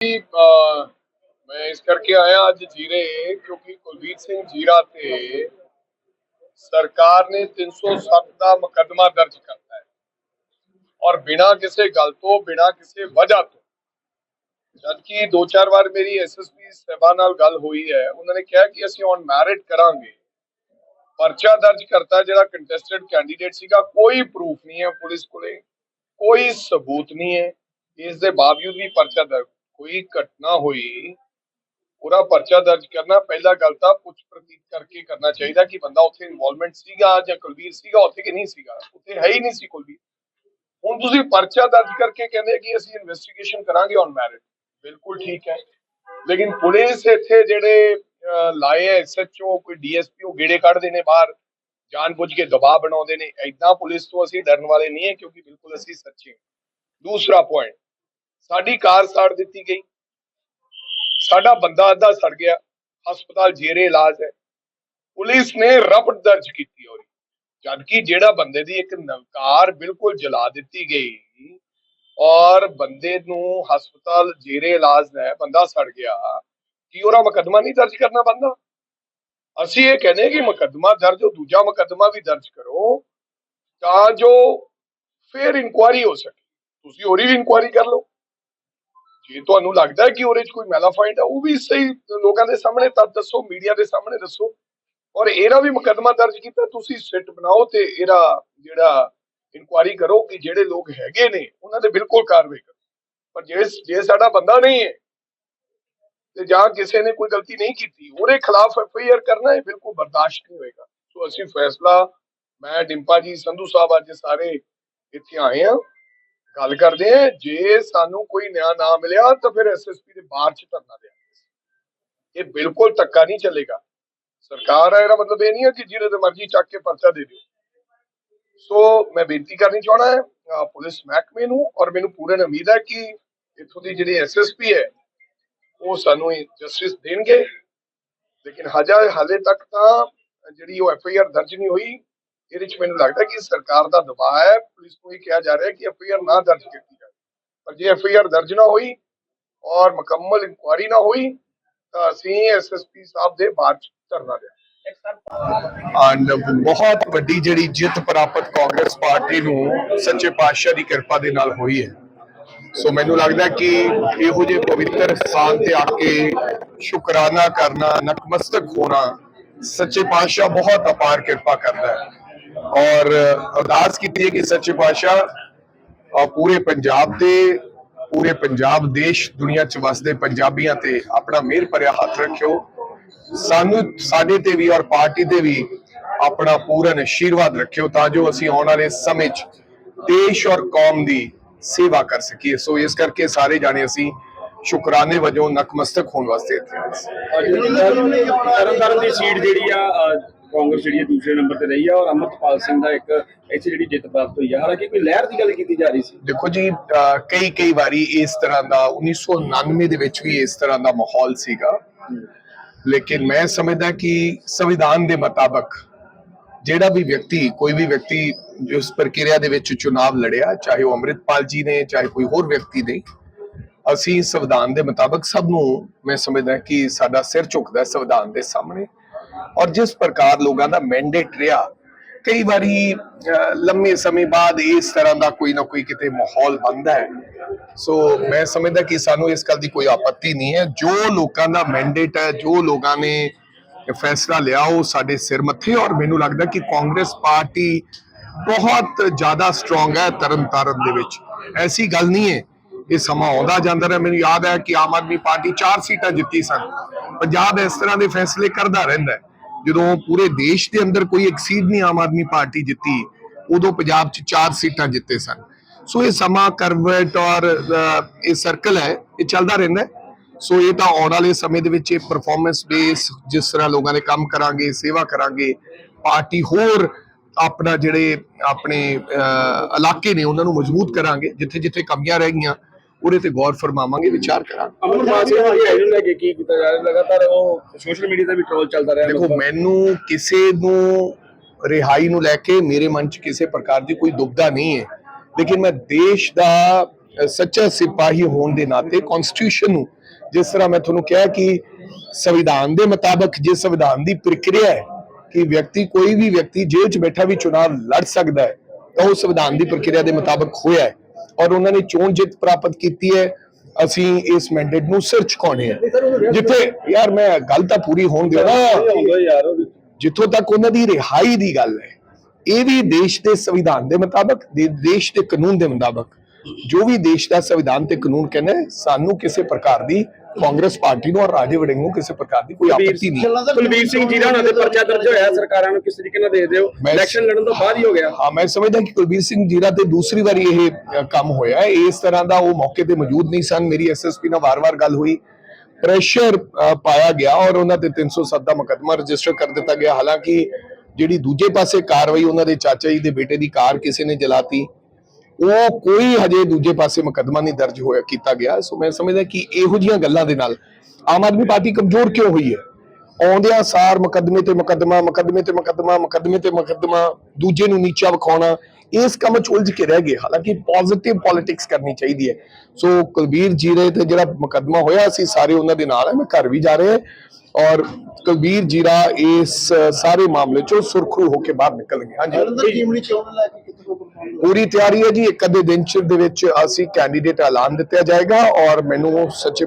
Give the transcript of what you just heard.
ਜੀ, ਅਹ, ਮੈਂ ਇਸ ਕਰਕੇ ਆਇਆ ਅੱਜ ਜੀਰੇ ਕਿਉਂਕਿ ਕੁਲਬੀਰ ਸਿੰਘ ਜੀਰਾ ਤੇ ਸਰਕਾਰ ਨੇ 307 ਦਾ ਮੁਕੱਦਮਾ ਦਰਜ ਕਰਤਾ ਹੈ ਔਰ ਬਿਨਾਂ ਕਿਸੇ ਗੱਲ ਤੋਂ ਬਿਨਾਂ ਕਿਸੇ ਵਜ੍ਹਾ ਤੋਂ ਜਦਕਿ ਦੋ ਚਾਰ ਵਾਰ ਮੇਰੀ ਐਸਐਸਪੀ ਸਹਿਬਾ ਨਾਲ ਗੱਲ ਹੋਈ ਹੈ ਉਹਨਾਂ ਨੇ ਕਿਹਾ ਕਿ ਅਸੀਂ ਔਨ ਮੈਰਿਟ ਕਰਾਂਗੇ ਪਰਚਾ ਦਰਜ ਕਰਤਾ ਜਿਹੜਾ ਕੰਟੈਸਟਡ ਕੈਂਡੀਡੇਟ ਸੀਗਾ ਕੋਈ ਪ੍ਰੂਫ ਨਹੀਂ ਹੈ ਪੁਲਿਸ ਕੋਲੇ ਕੋਈ ਸਬੂਤ ਨਹੀਂ ਹੈ ਇਸ ਦੇ ਬਾਵਜੂਦ ਵੀ ਪਰਚਾ ਦਰਜ ਕੋਈ ਘਟਨਾ ਹੋਈ, ਪੂਰਾ ਪਰਚਾ ਦਰਜ ਕਰਨਾ, ਪਹਿਲਾ ਗੱਲ ਤਾਂ ਪੁੱਛ ਪ੍ਰਤੀਤ ਕਰਕੇ ਕਰਨਾ ਚਾਹੀਦਾ ਕਿ ਬੰਦਾ ਉੱਥੇ ਇਨਵੋਲਵਮੈਂਟ ਸੀਗਾ ਜਾਂ ਕੁਲਵੀਰ ਸੀਗਾ, ਉੱਥੇ ਕਿ ਨਹੀਂ ਸੀਗਾ? ਉੱਥੇ ਹੈ ਹੀ ਨਹੀਂ ਸੀ ਕੁਲਵੀਰ। ਹੁਣ ਤੁਸੀਂ ਪਰਚਾ ਦਰਜ ਕਰਕੇ ਕਹਿੰਦੇ ਕਿ ਅਸੀਂ ਇਨਵੈਸਟੀਗੇਸ਼ਨ ਕਰਾਂਗੇ ਔਨ ਮੈਰਿਟ ਬਿਲਕੁਲ ਠੀਕ ਹੈ। ਲੇਕਿਨ ਪੁਲਿਸ ਇੱਥੇ ਜਿਹੜੇ ਲਾਏ ਐ ਐਸਐਚਓ ਕੋਈ ਡੀਐਸਪੀ ਉਹ ਗੇੜੇ ਕੱਢਦੇ ਨੇ ਬਾਹਰ, ਜਾਣਬੁੱਝ ਕੇ ਦਬਾਅ ਬਣਾਉਂਦੇ ਨੇ। ਐਦਾਂ ਪੁਲਿਸ ਤੋਂ ਅਸੀਂ ਡਰਨ ਵਾਲੇ ਨਹੀਂ ਹੈ ਕਿਉਂਕਿ ਬਿਲਕੁਲ ਅਸੀਂ ਸੱਚੇ ਦੂਸਰਾ ਪੁਆਇੰਟ ਸਾਡੀ ਕਾਰ ਸਾੜ ਦਿੱਤੀ ਗਈ। ਸਾਡਾ ਬੰਦਾ ਅੱਧਾ ਸੜ ਗਿਆ। ਹਸਪਤਾਲ ਜੇਰੇ ਇਲਾਜ ਹੈ। ਪੁਲਿਸ ਨੇ ਰਪਟ ਦਰਜ ਕੀਤੀ ਹੋਈ ਜਦਕਿ ਜਿਹੜਾ ਬੰਦੇ ਦੀ ਇੱਕ ਨਵਕਾਰ ਬਿਲਕੁਲ ਜਲਾ ਦਿੱਤੀ ਗਈ ਔਰ ਬੰਦੇ ਨੂੰ ਹਸਪਤਾਲ ਜੇਰੇ ਇਲਾਜ ਹੈ, ਬੰਦਾ ਸੜ ਗਿਆ, ਕੀ ਉਹਦਾ ਮੁਕੱਦਮਾ ਨਹੀਂ ਦਰਜ ਕਰਨਾ ਬੰਦਾ? ਅਸੀਂ ਇਹ ਕਹਿੰਦੇ ਕਿ ਮੁਕੱਦਮਾ ਦਰਜ ਹੋ ਦੂਜਾ ਮੁਕੱਦਮਾ ਵੀ ਦਰਜ ਕਰੋ, ਤਾਂ ਜੋ ਫੇਰ ਇਨਕੁਆਰੀ ਹੋ ਸਕੇ। ਤੁਸੀਂ ਉਹਦੀ ਵੀ ਇਨਕੁਆਰੀ ਕਰ ਲਓ। ਜੇ ਤੁਹਾਨੂੰ ਲੱਗਦਾ ਕਿ ਉਹਦੇ 'ਚ ਕੋਈ ਮੈਲਾਫਾਈਡ ਹੈ ਉਹ ਵੀ ਸਹੀ ਲੋਕਾਂ ਦੇ ਸਾਹਮਣੇ ਤਦ ਦੱਸੋ ਮੀਡੀਆ ਦੇ ਸਾਹਮਣੇ ਦੱਸੋ। ਔਰ ਇਹਦਾ ਵੀ ਮੁਕੱਦਮਾ ਦਰਜ ਕੀਤਾ, ਤੁਸੀਂ ਸਿੱਟ ਬਣਾਓ ਤੇ ਇਹਦਾ ਜਿਹੜਾ ਇਨਕੁਆਰੀ ਕਰੋ ਕਿ ਜਿਹੜੇ ਲੋਕ ਹੈਗੇ ਨੇ, ਉਹਨਾਂ ਦੇ ਬਿਲਕੁਲ ਕਾਰਵਾਈ ਕਰੋ। ਪਰ ਜੇ ਜੇ ਸਾਡਾ ਬੰਦਾ ਨਹੀਂ ਹੈ, ਤੇ ਜਾਂ ਕਿਸੇ ਨੇ ਕੋਈ ਗਲਤੀ ਨਹੀਂ ਕੀਤੀ, ਉਹਦੇ ਖਿਲਾਫ ਐਫ ਕਰਨਾ, ਇਹ ਬਿਲਕੁਲ ਬਰਦਾਸ਼ਤ ਨਹੀਂ ਹੋਏਗਾ। ਸੋ ਅਸੀਂ ਫੈਸਲਾ, ਮੈਂ ਡਿੰਪਾ ਜੀ, ਸੰਧੂ ਸਾਹਿਬ ਅੱਜ ਸਾਰੇ ਇੱਥੇ ਆਏ ਆ ਗੱਲ ਕਰਦੇ ਆ ਜੇ ਸਾਨੂੰ ਕੋਈ ਨਿਆਂ ਨਾ ਮਿਲਿਆ ਤਾਂ ਫਿਰ ਐਸਐਸਪੀ ਦੇ ਬਾਹਰ ਚ ਧਰਨਾ ਦੇਾਂਗੇ ਇਹ ਬਿਲਕੁਲ ਧੱਕਾ ਨਹੀਂ ਚੱਲੇਗਾ। ਸਰਕਾਰ ਹੈ ਇਹਦਾ ਮਤਲਬ ਇਹ ਨਹੀਂ ਹੈ ਕਿ ਜਿਹਦੇ ਤੇ ਮਰਜ਼ੀ ਚੱਕ ਕੇ ਪਰਚਾ ਦੇ ਦਿਓ। ਸੋ ਮੈਂ ਬੇਨਤੀ ਕਰਨੀ ਚਾਹਣਾ ਹੈ ਪੁਲਿਸ ਮਹਿਕਮੇ ਨੂੰ ਔਰ ਮੈਨੂੰ ਪੂਰਨ ਉਮੀਦ ਹੈ ਕਿ ਇਥੋਂ ਦੀ ਜਿਹੜੀ ਐਸਐਸਪੀ ਹੈ, ਉਹ ਸਾਨੂੰ ਜਸਟਿਸ ਦੇਣਗੇ। ਲੇਕਿਨ ਹਜੇ ਹਾਲੇ ਤੱਕ ਤਾਂ ਜਿਹੜੀ ਉਹ ਐਫ ਆਈ ਆਰ ਦਰਜ ਨਹੀਂ ਹੋਈ ਇਹਦੇ ਚ ਮੈਨੂੰ ਲੱਗਦਾ ਕਿ ਸਰਕਾਰ ਦਾ ਦਬਾਅ ਹੈ, ਪੁਲਿਸ ਨੂੰ ਇਹ ਕਿਹਾ ਜਾ ਰਿਹਾ ਕਿ ਐਫ ਨਾ ਦਰਜ ਕੀਤੀ ਜਾਵੇ। ਪਰ ਜੇ ਐਫ ਦਰਜ ਨਾ ਹੋਈ ਔਰ ਮੁਕੰਮਲ ਇਨਕੁਆਰੀ ਨਾ ਹੋਈ, ਤਾਂ ਅਸੀਂ ਐਸਐਸਪੀ ਸਾਹਿਬ ਦੇ ਬਾਅਦ ਧਰਨਾ ਦੇਵਾਂਗੇ। ਐਂਡ ਬਹੁਤ ਵੱਡੀ ਜਿਹੜੀ ਜਿੱਤ ਪ੍ਰਾਪਤ ਕਾਂਗਰਸ ਪਾਰਟੀ ਨੂੰ ਸੱਚੇ ਪਾਤਸ਼ਾਹ ਦੀ ਕਿਰਪਾ ਦੇ ਨਾਲ ਹੋਈ ਹੈ। ਸੋ ਮੈਨੂੰ ਲੱਗਦਾ ਕਿ ਇਹੋ ਜਿਹੇ ਪਵਿੱਤਰ ਸਥਾਨ ਤੇ ਆ ਕੇ ਸ਼ੁਕਰਾਨਾ ਕਰਨਾ, ਨਤਮਸਤਕ ਹੋਣਾ ਸੱਚੇ ਪਾਤਸ਼ਾਹ ਬਹੁਤ ਅਪਾਰ ਕਿਰਪਾ ਕਰਦਾ ਹੈ। ਔਰ ਅਰਦਾਸ ਕੀਤੀ ਹੈ ਕਿ ਸੱਚੇ ਪਾਤਸ਼ਾਹ, ਅਹ ਪੂਰੇ ਪੰਜਾਬ ਤੇ, ਪੂਰੇ ਪੰਜਾਬ ਦੇਸ਼, ਦੁਨੀਆ ਚ ਵਸਦੇ ਪੰਜਾਬੀਆਂ ਤੇ ਆਪਣਾ ਮਿਹਰ ਭਰਿਆ ਹੱਥ ਰੱਖਿਓ। ਸਾਨੂੰ, ਸਾਡੇ ਤੇ ਵੀ ਔਰ ਪਾਰਟੀ ਤੇ ਵੀ ਆਪਣਾ ਪੂਰਨ ਆਸ਼ੀਰਵਾਦ ਰੱਖਿਓ ਤਾਂ ਜੋ ਅਸੀਂ ਆਉਣ ਵਾਲੇ ਸਮੇਂ 'ਚ ਦੇਸ਼ ਔਰ ਕੌਮ ਦੀ ਸੇਵਾ ਕਰ ਸਕੀਏ। ਸੋ ਇਸ ਕਰਕੇ ਸਾਰੇ ਜਾਣੇ ਅਸੀਂ ਸ਼ੁਕਰਾਨੇ ਵਜੋਂ ਨਕਮਸਤਕ ਹੋਣ ਵਾਸਤੇ ਇੱਥੇ ਆਏ ਸੀ। ਤਰਨਤਾਰਨ ਦੀ ਸੀਟ ਜਿਹੜੀ ਆ ਕਾਂਗਰਸ ਜਿਹੜੀ ਆ ਦੂਸਰੇ ਨੰਬਰ ਤੇ ਰਹੀ ਆ ਔਰ ਅਮਰਤਪਾਲ ਸਿੰਘ ਦਾ ਇੱਕ ਇੱਥੇ ਜਿਹੜੀ ਜਿੱਤ ਪ੍ਰਾਪਤ ਹੋਈ ਆ। ਹਾਲਾਂਕਿ ਕੋਈ ਲਹਿਰ ਦੀ ਗੱਲ ਕੀਤੀ ਜਾ ਰਹੀ ਸੀ। ਦੇਖੋ ਜੀ ਕਈ ਕਈ ਵਾਰੀ ਇਸ ਤਰ੍ਹਾਂ ਦਾ 1999 ਦੇ ਵਿੱਚ ਵੀ ਇਸ ਤਰ੍ਹਾਂ ਦਾ ਮਾਹੌਲ ਸੀਗਾ। ਲੇਕਿਨ ਮੈਂ ਸਮਝਦਾ ਕਿ ਸੰਵਿਧਾਨ ਦੇ ਮੁਤਾਬਕ ਜਿਹੜਾ ਵੀ ਵਿਅਕਤੀ, ਕੋਈ ਵੀ ਵਿਅਕਤੀ ਜੋ ਪ੍ਰਕਿਰਿਆ ਦੇ ਵਿੱਚ ਚੁਣਾਵ ਲੜਿਆ, ਚਾਹੇ ਉਹ ਅੰਮ੍ਰਿਤਪਾਲ ਜੀ ਨੇ, ਚਾਹੇ ਕੋਈ ਹੋਰ ਵਿਅਕਤੀ ਨੇ, ਅਸੀਂ ਸੰਵਿਧਾਨ ਦੇ ਮੁਤਾਬਕ ਸਭ ਨੂੰ ਮੈਂ ਸਮਝਦਾ ਕਿ ਸਾਡਾ ਸਿਰ ਝੁਕਦਾ ਸੰਵਿਧਾਨ ਦੇ ਸਾਹਮਣੇ। ਔਰ ਜਿਸ ਪ੍ਰਕਾਰ ਲੋਕਾਂ ਦਾ ਮੈਂਡੇਟ ਰਿਹਾ, ਕਈ ਵਾਰੀ ਲੰਮੇ ਸਮੇਂ ਬਾਅਦ ਇਸ ਤਰ੍ਹਾਂ ਦਾ ਕੋਈ ਨਾ ਕੋਈ ਕਿਤੇ ਮਾਹੌਲ ਬਣਦਾ ਹੈ। ਸੋ ਮੈਂ ਸਮਝਦਾ ਕਿ ਸਾਨੂੰ ਇਸ ਗੱਲ ਦੀ ਕੋਈ ਆਪੱਤੀ ਨਹੀਂ ਹੈ। ਜੋ ਲੋਕਾਂ ਦਾ ਮੈਂਡੇਟ ਹੈ, ਜੋ ਲੋਕਾਂ ਨੇ ਫੈਸਲਾ ਲਿਆ, ਉਹ ਸਾਡੇ ਸਿਰ ਮੱਥੇ ਔਰ ਮੈਨੂੰ ਲੱਗਦਾ ਕਿ ਕਾਂਗਰਸ ਪਾਰਟੀ ਬਹੁਤ ਜ਼ਿਆਦਾ ਸਟਰੋਂਗ ਹੈ ਤਰਨਤਾਰਨ ਦੇ ਵਿੱਚ। ਐਸੀ ਗੱਲ ਨਹੀਂ ਹੈ। ਇਹ ਸਮਾਂ ਆਉਂਦਾ ਜਾਂਦਾ ਰਿਹਾ। ਮੈਨੂੰ ਯਾਦ ਹੈ ਕਿ ਆਮ ਆਦਮੀ ਪਾਰਟੀ 4 ਸੀਟਾਂ ਜਿੱਤੀ ਸਨ। ਪੰਜਾਬ ਇਸ ਤਰ੍ਹਾਂ ਦੇ ਫੈਸਲੇ ਕਰਦਾ ਰਹਿੰਦਾ ਹੈ। ਜਦੋਂ ਪੂਰੇ ਦੇਸ਼ ਦੇ ਅੰਦਰ ਕੋਈ ਇੱਕ ਸੀਟ ਨਹੀਂ ਆਮ ਆਦਮੀ ਪਾਰਟੀ ਜਿੱਤੀ ਉਦੋਂ ਪੰਜਾਬ 'ਚ 4 ਸੀਟਾਂ ਜਿੱਤੇ ਸਨ। ਸੋ ਇਹ ਸਮਾਂ ਕਰਵਟ ਔਰ ਇਹ ਸਰਕਲ ਹੈ ਇਹ ਚੱਲਦਾ ਰਹਿੰਦਾ ਸੋ ਇਹ ਤਾਂ ਆਉਣ ਵਾਲੇ ਸਮੇਂ ਦੇ ਵਿੱਚ ਇਹ ਪਰਫਾਰਮੈਂਸ ਬੇਸ ਜਿਸ ਤਰ੍ਹਾਂ ਲੋਕਾਂ ਦੇ ਕੰਮ ਕਰਾਂਗੇ ਸੇਵਾ ਕਰਾਂਗੇ ਪਾਰਟੀ ਹੋਰ ਆਪਣਾ ਜਿਹੜੇ ਆਪਣੇ ਅਹ, ਇਲਾਕੇ ਨੇ ਉਹਨਾਂ ਨੂੰ ਮਜ਼ਬੂਤ ਕਰਾਂਗੇ ਜਿੱਥੇ ਜਿੱਥੇ ਕਮੀਆਂ ਰਹਿ ਗਈਆਂ ਉਹਦੇ ਤੇ ਗੌਰ ਫਰਮਾਵਾਂਗੇ ਵਿਚਾਰ ਕਰਾਂਗੇ। ਅਮਰਪਾਲ ਸਿੰਘ ਦੀ ਆਈ ਨੂੰ ਲੈ ਕੇ ਕੀ ਕੀਤਾ ਜਾ ਰਿਹਾ? ਲਗਾਤਾਰ ਉਹ ਸੋਸ਼ਲ ਮੀਡੀਆ ਤੇ ਵੀ ਟ੍ਰੋਲ ਚੱਲਦਾ ਰਿਹਾ। ਦੇਖੋ ਮੈਨੂੰ ਕਿਸੇ ਨੂੰ ਰਿਹਾਈ ਨੂੰ ਲੈ ਕੇ ਮੇਰੇ ਮਨ 'ਚ ਕਿਸੇ ਪ੍ਰਕਾਰ ਦੀ ਕੋਈ ਦੁਬਦਾ ਨਹੀਂ ਹੈ। ਲੇਕਿਨ ਮੈਂ ਦੇਸ਼ ਦਾ ਸੱਚਾ ਸਿਪਾਹੀ ਹੋਣ ਦੇ ਨਾਤੇ ਕਨਸਟੀਟਿਊਸ਼ਨ ਨੂੰ ਜਿਸ ਤਰ੍ਹਾਂ ਮੈਂ ਤੁਹਾਨੂੰ ਕਿਹਾ ਕਿ ਸੰਵਿਧਾਨ ਦੇ ਮੁਤਾਬਕ ਜੇ ਸੰਵਿਧਾਨ ਦੀ ਪ੍ਰਕਿਰਿਆ ਹੈ ਕਿ ਵਿਅਕਤੀ ਕੋਈ ਵੀ ਵਿਅਕਤੀ ਜੇਲ੍ਹ 'ਚ ਬੈਠਾ ਵੀ ਚੁਣਾਵ ਲੜ ਸਕਦਾ ਹੈ ਤਾਂ ਉਹ ਸੰਵਿਧਾਨ ਦੀ ਪ੍ਰਕਿਰਿਆ ਦੇ ਮੁਤਾਬਕ ਹੋਇਆ ਹੈ। ਔਰ ਉਹਨਾਂ ਨੇ ਚੋਣ ਜਿੱਤ ਪ੍ਰਾਪਤ ਕੀਤੀ ਹੈ। ਅਸੀਂ ਇਸ ਮੈਂਡੇਟ ਨੂੰ ਸਿਰ ਝੁਕਾਉਣੇ ਆ ਜਿੱਥੇ ਯਾਰ ਮੈਂ ਗੱਲ ਤਾਂ ਪੂਰੀ ਹੋਣ ਦਿਓ ਨਾ। ਜਿੱਥੋਂ ਤੱਕ ਉਹਨਾਂ ਦੀ ਰਿਹਾਈ ਦੀ ਗੱਲ ਹੈ ਇਹ ਵੀ ਦੇਸ਼ ਦੇ ਸੰਵਿਧਾਨ ਦੇ ਮੁਤਾਬਕ ਦੇਸ਼ ਦੇ ਕਾਨੂੰਨ ਦੇ ਮੁਤਾਬਕ। ਜੋ ਵੀ ਦੇਸ਼ ਦਾ ਸੰਵਿਧਾਨ ਤੇ ਕਾਨੂੰਨ ਕਹਿੰਦਾ ਹੈ, ਸਾਨੂੰ ਕਿਸੇ ਪ੍ਰਕਾਰ ਦੀ ਕਾਂਗਰਸ ਪਾਰਟੀ ਨੂੰ ਔਰ ਰਾਜੇ ਵੜਿੰਗ ਨੂੰ ਕਿਸੇ ਪ੍ਰਕਾਰ ਦੀ ਕੋਈ ਆਪੱਤੀ ਨਹੀਂ। ਹੈ। ਕੁਲਬੀਰ ਸਿੰਘ ਜੀਰਾ ਉਹਨਾਂ ਦੇ ਪਰਚਾ ਦਰਜ ਹੋਇਆ ਸਰਕਾਰਾਂ ਨੂੰ ਕਿਸ ਤਰੀਕੇ ਨਾਲ ਹੋ ਮੈਂ- ਇਲੈਕਸ਼ਨ ਲੜਨ ਤੋਂ ਬਾਅਦ ਹੀ ਹੋ ਗਿਆ। ਹਾਂ ਮੈਂ ਸਮਝਦਾ ਕਿ ਕੁਲਬੀਰ ਸਿੰਘ ਜੀਰਾ ਤੇ ਦੂਸਰੀ ਵਾਰੀ ਇਹ ਕੰਮ ਹੋਇਆ ਹੈ। ਇਸ ਤਰ੍ਹਾਂ ਦਾ ਉਹ ਮੌਕੇ ਤੇ ਮੌਜੂਦ ਨਹੀਂ ਸਨ। ਮੇਰੀ ਐਸਐਸਪੀ ਨਾਲ ਵਾਰ-ਵਾਰ ਗੱਲ ਹੋਈ। ਪ੍ਰੈਸ਼ਰ ਪਾਇਆ ਗਿਆ ਔਰ ਉਹਨਾਂ ਤੇ 307 ਦਾ ਮੁਕੱਦਮਾ ਰਜਿਸਟਰ ਕਰ ਦਿੱਤਾ ਗਿਆ। ਹਾਲਾਂਕਿ ਜਿਹੜੀ ਦੂਜੇ ਪਾਸੇ ਕਾਰਵਾਈ ਉਹਨਾਂ ਦੇ ਚਾਚਾ ਜੀ ਦੇ ਬੇਟੇ ਦੀ ਕਾਰ ਕਿਸੇ ਨੇ ਜਲਾਤੀ। ਉਹ ਕੋਈ ਹਜੇ ਦੂਜੇ ਪਾਸੇ ਮੁਕੱਦਮਾ ਨਹੀਂ ਦਰਜ ਹੋਇਆ, ਕੀਤਾ ਗਿਆ। ਸੋ ਮੈਂ ਸਮਝਦਾ ਕਿ ਇਹੋ ਜੀਆਂ ਗੱਲਾਂ ਦੇ ਨਾਲ ਆਮ ਆਦਮੀ ਪਾਰਟੀ ਕਮਜ਼ੋਰ ਕਿਉਂ ਹੋਈ ਹੈ? ਆਉਂਦਿਆਂ ਸਾਰ ਮੁਕੱਦਮੇ ਤੇ ਮੁਕੱਦਮਾ, ਮੁਕੱਦਮੇ ਤੇ ਮੁਕੱਦਮਾ, ਮੁਕੱਦਮੇ ਤੇ ਮੁਕੱਦਮਾ, ਦੂਜੇ ਨੂੰ ਨੀਚਾ ਵਿਖਾਉਣਾ, ਇਸ ਕੰਮ ਚ ਉਲਝ ਕੇ ਰਹਿ ਗਏ। ਹਾਲਾਂਕਿ ਪੋਜ਼ਿਟਿਵ ਪੋਲਿਟਿਕਸ ਕਰਨੀ ਚਾਹੀਦੀ ਹੈ। ਸੋ ਕੁਲਬੀਰ ਜੀਰੇ ਤੇ ਜਿਹੜਾ ਮੁਕੱਦਮਾ ਹੋਇਆ ਅਸੀਂ ਸਾਰੇ ਉਹਨਾਂ ਦੇ ਨਾਲ ਹੈ। ਮੈਂ ਘਰ ਵੀ ਜਾ ਰਹੇ। ਔਰ ਕੁਲਬੀਰ ਜੀਰਾ ਇਸ ਸਾਰੇ ਮਾਮਲੇ ਚੋਂ ਸੁਰਖਰੂ ਹੋ ਕੇ ਬਾਹਰ ਨਿਕਲ ਗਏ। ਹਾਂਜੀ। ਪੂਰੀ ਤਿਆਰੀ ਹੈ ਜੀ ਇੱਕ ਅੱਧੇ ਦਿਨ ਚ ਦੇ ਵਿੱਚ ਅਸੀਂ ਕੈਂਡੀਡੇਟ ਐਲਾਨ ਦਿੱਤਾ ਜਾਏਗਾ ਔਰ ਮੈਨੂੰ ਸੱਚੇ